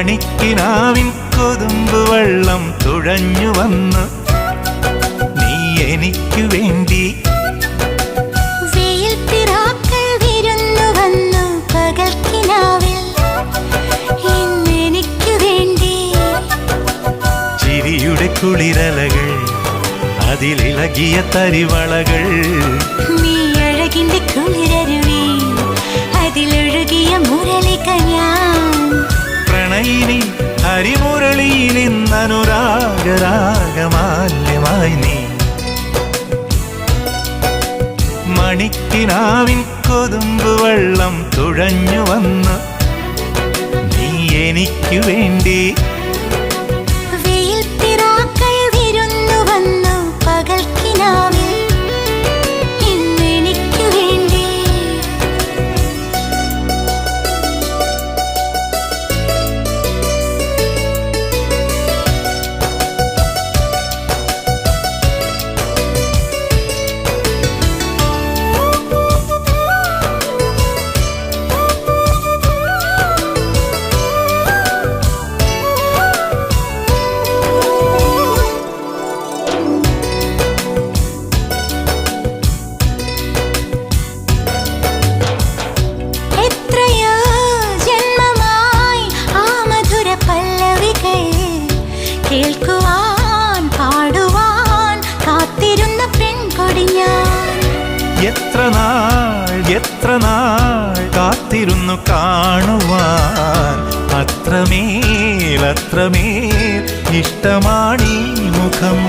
മണിക്കിനാവിൻ കൊതുമ്പ് വെള്ളം തുഴഞ്ഞു വന്ന് നീ എനിക്കു വേണ്ടി കുളിരലകൾ അതിലിളകിയ തരിവളകൾ. നീ അഴകിന്റെ കുളിരരുവി മണിക്കിനാവിൻ കൊതുമ്പ് വെള്ളം തുഴഞ്ഞു വന്ന്. നീ എനിക്ക് വേണ്ടി കാത്തിരുന്നു കാണുവാൻ. അത്രമേൽ അത്രമേൽ ഇഷ്ടമാണീ മുഖം.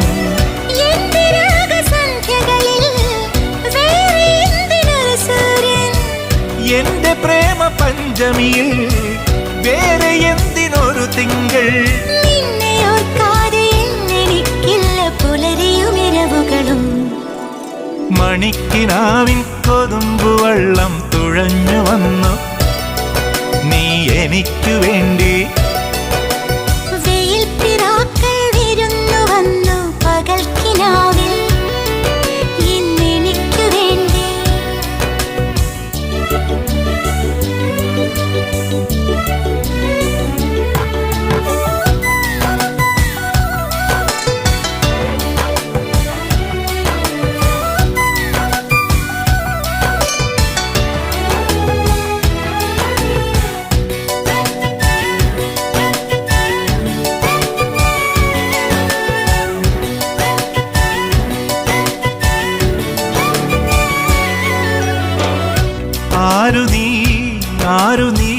എന്റെ പ്രേമ പഞ്ചമിയിൽ വേറെ എന്തിനൊരു തിങ്കൾ? മണിക്കിനാവിൻ കൊതുമ്പു വള്ളം തുഴഞ്ഞു വന്നു. നീ എനിക്കു വേണ്ടി ആരു നീ? ആരു നീ?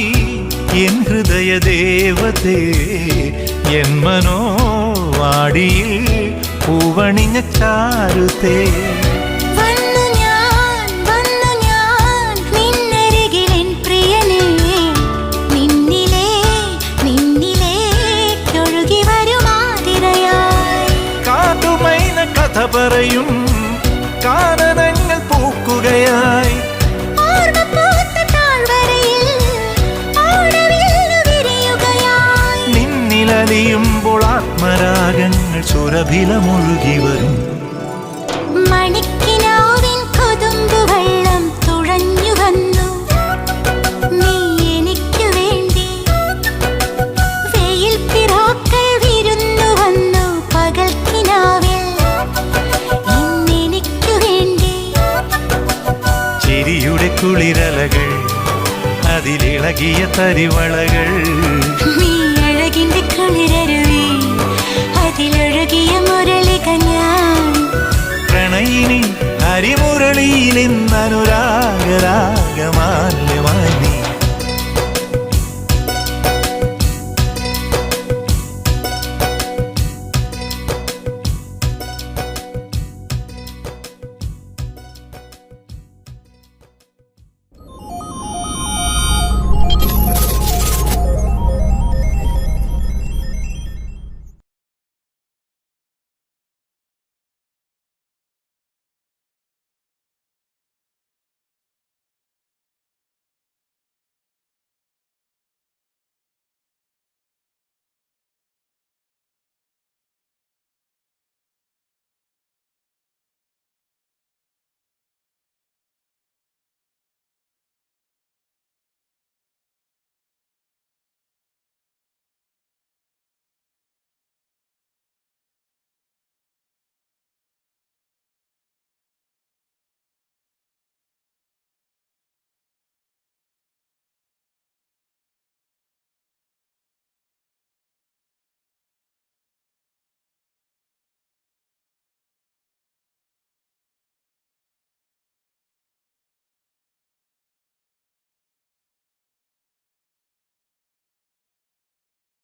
എൻ ഹൃദയ ദേവതേ എൻ മനോവാടിയിൽ പൂവണിഞ്ഞ ചാരുതേ. സുരഭിലമൊഴുകി വരും. മണിക്കിനാവിൻ കൊതുമ്പു വെള്ളം തുഴഞ്ഞു വന്നു. നീ എനിക്കു വേണ്ടി വെയിൽ പിറാക്കൾ വിരുന്നു വന്നു പകൽക്കിനാവിൽ. ഇന്നെനിക്കു വേണ്ടി ചിരിയുടെ കുളിരലകൾ അതിലിളകിയ തരിവളകൾ. നീ ഇന്നനുരാഗരാഗമാൻ